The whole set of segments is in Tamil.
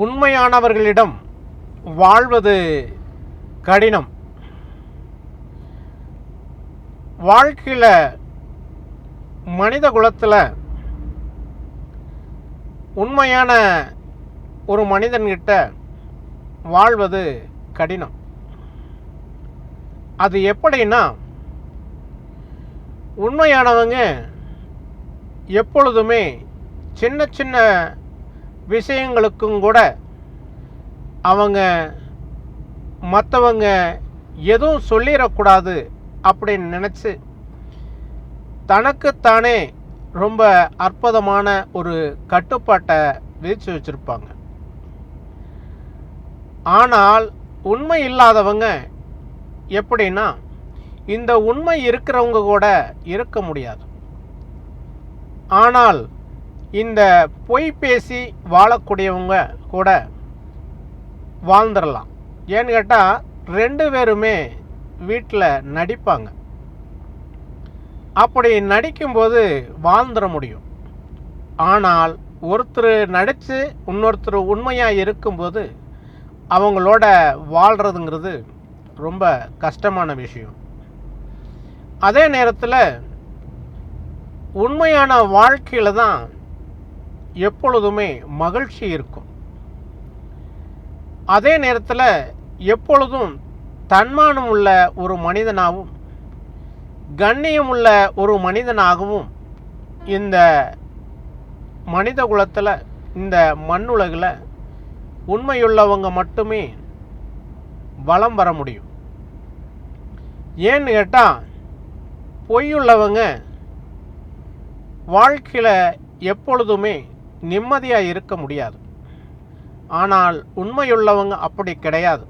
உண்மையானவர்களிடம் வாழ்வது கடினம். வாழ்க்கையில் மனித குலத்தில் உண்மையான ஒரு மனிதன்கிட்ட வாழ்வது கடினம். அது எப்படின்னா உண்மையானவங்க எப்பொழுதுமே சின்ன சின்ன விஷயங்களுக்கும் கூட அவங்க மற்றவங்க எதுவும் சொல்லிடக்கூடாது அப்படின்னு நினச்சி தனக்குத்தானே ரொம்ப அற்புதமான ஒரு கட்டுப்பாட்டை விதிச்சு வச்சுருப்பாங்க. ஆனால் உண்மை இல்லாதவங்க எப்படின்னா இந்த உண்மை இருக்கிறவங்க கூட இருக்க முடியாது. ஆனால் இந்த பொய் பேசி வாழக்கூடியவங்க கூட வாழ்ந்துடலாம் ஏன்னு கேட்டால் ரெண்டு பேருமே வீட்டில் நடிப்பாங்க. அப்படி நடிக்கும்போது வாழ்ந்துட முடியும். ஆனால் ஒருத்தர் நடித்து இன்னொருத்தர் உண்மையாக இருக்கும்போது அவங்களோட வாழ்கிறதுங்கிறது ரொம்ப கஷ்டமான விஷயம். அதே நேரத்தில் உண்மையான வாழ்க்கையில் தான் எப்பொழுதுமே மகிழ்ச்சி இருக்கும். அதே நேரத்தில் எப்பொழுதும் தன்மானம் உள்ள ஒரு மனிதனாகவும் கண்ணியம் உள்ள ஒரு மனிதனாகவும் இந்த மனித குலத்தில் இந்த மண்ணுலகில் உண்மையுள்ளவங்க மட்டுமே வளம் வர முடியும். ஏன்னு கேட்டால் பொய்யுள்ளவங்க வாழ்க்கையில் எப்பொழுதுமே நிம்மதியாக இருக்க முடியாது. ஆனால் உண்மையுள்ளவங்க அப்படி கிடையாது.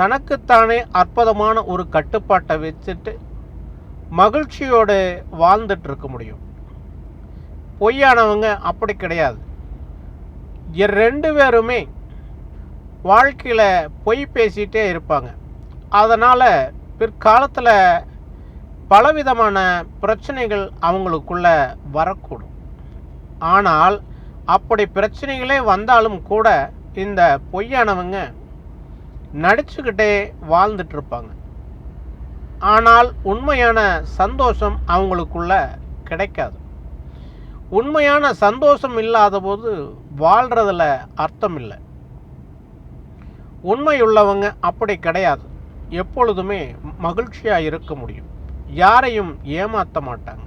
தனக்குத்தானே அற்புதமான ஒரு கட்டுப்பாட்டை வச்சுட்டு மகிழ்ச்சியோடு வாழ்ந்துட்டு இருக்க முடியும். பொய்யானவங்க அப்படி கிடையாது. ரெண்டு பேருமே வாழ்க்கையில் பொய் பேசிகிட்டே இருப்பாங்க. அதனால் பிற்காலத்தில் பலவிதமான பிரச்சனைகள் அவங்களுக்குள்ள வரக்கூடும். ஆனால் அப்படி பிரச்சனைகளே வந்தாலும் கூட இந்த பொய்யானவங்க நடிச்சுக்கிட்டே வாழ்ந்துட்டு இருப்பாங்க ஆனால் உண்மையான சந்தோஷம் அவங்களுக்குள்ள கிடைக்காது. உண்மையான சந்தோஷம் இல்லாத போது வாழ்கிறதுல அர்த்தம் இல்லை உண்மையுள்ளவங்க அப்படி கிடையாது. எப்பொழுதுமே மகிழ்ச்சியாக இருக்க முடியும். யாரையும் ஏமாற்ற மாட்டாங்க.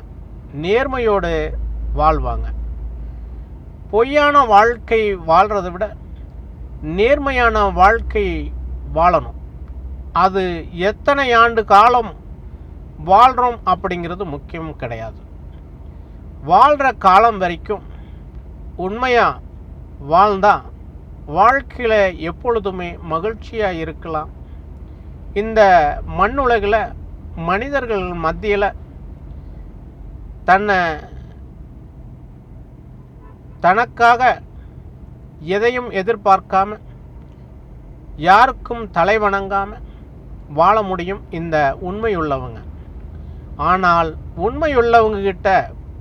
நேர்மையோடு வாழ்வாங்க. பொய்யான வாழ்க்கை வாழ்கிறத விட நேர்மையான வாழ்க்கை வாழணும். அது எத்தனை ஆண்டு காலம் வாழ்கிறோம் அப்படிங்கிறது முக்கியம் கிடையாது. வாழ்கிற காலம் வரைக்கும் உண்மையாக வாழ்ந்தால் வாழ்க்கையில் எப்பொழுதுமே மகிழ்ச்சியாக இருக்கலாம். இந்த மண்ணுலகில் மனிதர்கள் மத்தியில் தன்னை தனக்காக எதையும் எதிர்பார்க்காம யாருக்கும் தலை வணங்காம வாழ முடியும் இந்த உண்மையுள்ளவங்க. ஆனால் உண்மையுள்ளவங்க கிட்ட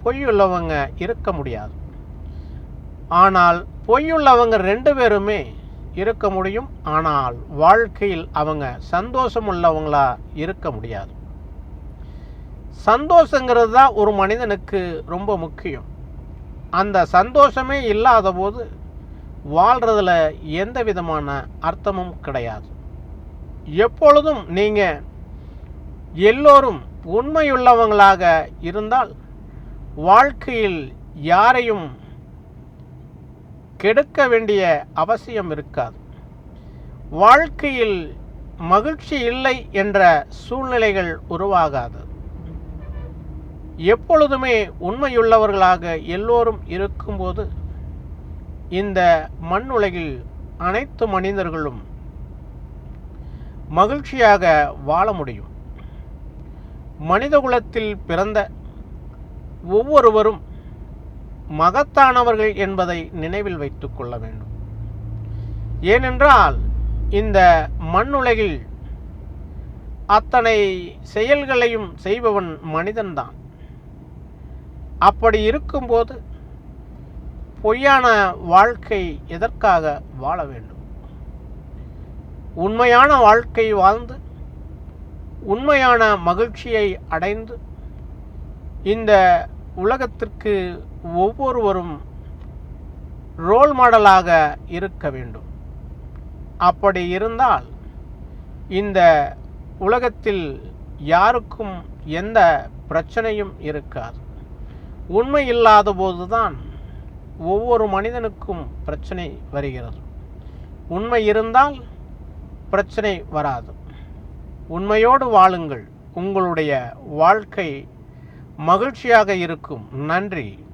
பொய்யுள்ளவங்க இருக்க முடியாது. ஆனால் பொய்யுள்ளவங்க ரெண்டு பேருமே இருக்க முடியும். ஆனால் வாழ்க்கையில் அவங்க சந்தோஷம் உள்ளவங்களா இருக்க முடியாது. சந்தோஷங்கிறது தான் ஒரு மனிதனுக்கு ரொம்ப முக்கியம். அந்த சந்தோஷமே இல்லாத போது வாழ்கிறதுல எந்த விதமான அர்த்தமும் கிடையாது. எப்பொழுதும் நீங்கள் எல்லோரும் உண்மையுள்ளவங்களாக இருந்தால் வாழ்க்கையில் யாரையும் கெடுக்க வேண்டிய அவசியம் இருக்காது. வாழ்க்கையில் மகிழ்ச்சி இல்லை என்ற சூழ்நிலைகள் உருவாகாது. எப்பொழுதுமே உண்மையுள்ளவர்களாக எல்லோரும் இருக்கும்போது இந்த மண்ணுலகில் அனைத்து மனிதர்களும் மகிழ்ச்சியாக வாழ முடியும். மனிதகுலத்தில் பிறந்த ஒவ்வொருவரும் மகத்தானவர்கள் என்பதை நினைவில் வைத்துக் கொள்ள வேண்டும். ஏனென்றால் இந்த மண்ணுலகில் அத்தனை செயல்களையும் செய்பவன் மனிதன்தான். அப்படி இருக்கும்போது பொய்யான வாழ்க்கை எதற்காக வாழ வேண்டும்? உண்மையான வாழ்க்கை வாழ்ந்து உண்மையான மகிழ்ச்சியை அடைந்து இந்த உலகத்திற்கு ஒவ்வொருவரும் ரோல் மாடலாக இருக்க வேண்டும். அப்படி இருந்தால் இந்த உலகத்தில் யாருக்கும் எந்த பிரச்சனையும் இருக்காது. உண்மை இல்லாத போதுதான் ஒவ்வொரு மனிதனுக்கும் பிரச்சனை வருகிறது. உண்மை இருந்தால் பிரச்சனை வராது. உண்மையோடு வாழுங்கள். உங்களுடைய வாழ்க்கை மகிழ்ச்சியாக இருக்கும். நன்றி.